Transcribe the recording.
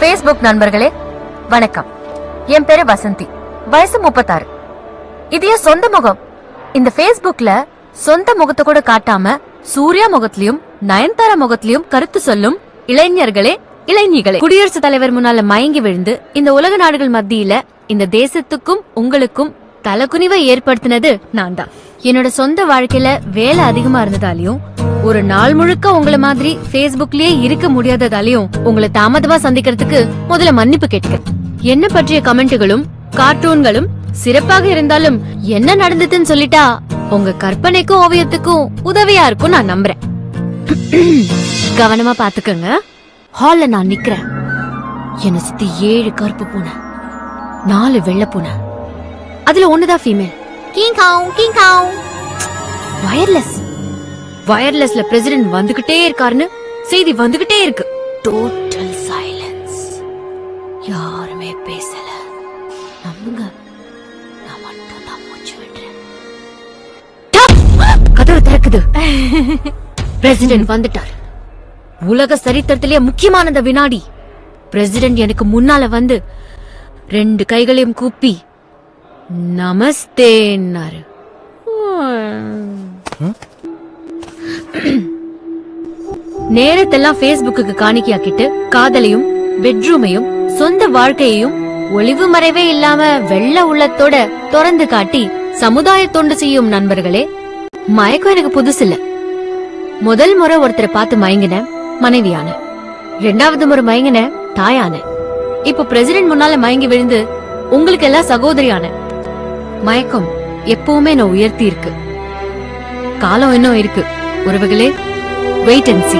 Facebook நண்பர்களே வணக்கம். என் பேரு வசந்தி. வயசு முப்பத்தாறு. இது என் சொந்த முகம். இந்த ஃபேஸ்புக்ல சொந்த முகத்தை கூட காட்டாம சூர்யா முகத்திலயும் நயன்தாரா முகத்திலயும் கருத்து சொல்லும் இளைஞர்களே இளைஞர்களே குடியரசுத் தலைவர் முன்னால மயங்கி விழுந்து இந்த உலக நாடுகள் மத்தியில இந்த தேசத்துக்கும் உங்களுக்கும் தலகுனிவை ஏற்படுத்தினது நான் தான் என்னோட சொந்த வாழ்க்கையில வேலை அதிகமா இருந்ததாலையும் ஒரு நாள் முழுக்க உங்களை மாதிரி Facebookலயே இருக்க முடியாததாலையும் உங்களை தாமதமா சந்திக்கிறதுக்கு முதல்ல மன்னிப்பு கேட்டுக்க என்ன பற்றிய கமெண்ட்டுகளும் கார்ட்டூன்களும் சிறப்பாக இருந்தாலும் என்ன நடந்ததுன்னு சொல்லிட்டா உங்க கற்பனைக்கும் ஓவியத்துக்கும் உதவியா இருக்கும் நான் நம்புறேன். கவனமா பாத்துக்கங்க. ஹால்ல நான் நிக்கிறேன். என்ன சுத்தி ஏழு கருப்பு பூனை நாலு வெள்ளை பூனை. அதுல ஒண்ணுதான் ஃபீமேல் கீங் காங் கீங் காங் வயர்லெஸ் வயர்லெஸ்ல பிரசிடென்ட் வந்துகிட்டே இருக்காருன்னு செய்தி வந்துகிட்டே இருக்கு. டோட்டல் சைலன்ஸ் யாருமே பேசல. நம்புங்க. நான் மட்டும் தான் மூச்சு விடுறேன். டப்! கதவு திறக்குது. பிரசிடென்ட் வந்துட்டார். உலக சரித்திரத்திலேயே முக்கியமான இந்த வினாடி. பிரசிடென்ட் எனக்கு முன்னால வந்து ரெண்டு கைகளையும் கூப்பி நமஸ்தேன்னாரு நேரத்தெல்லாம் ஃபேஸ்புக்கு காணிக்கையாக்கிட்டு காதலையும் பெட்ரூமையும் சொந்த வாழ்க்கையையும் ஒளிவு மறைவே இல்லாம வெள்ள உள்ளத்தோட திறந்து காட்டி சமுதாய தொண்டு செய்யும் நண்பர்களே மயக்கம் எனக்கு புதுசு இல்ல. முதல் முறை ஒருத்தரை பார்த்து மயங்கின மனைவியான. ரெண்டாவது முறை மயங்கின தாயான. இப்ப பிரசிடென்ட் முன்னால மயங்கி விழுந்து உங்களுக்கு எல்லாம் சகோதரியான மயக்கம் எப்பவுமே நான் உயர்த்தி இருக்கு. காலம் இன்னும் இருக்கு. உறவுகளே வெயிட் அண்ட் சி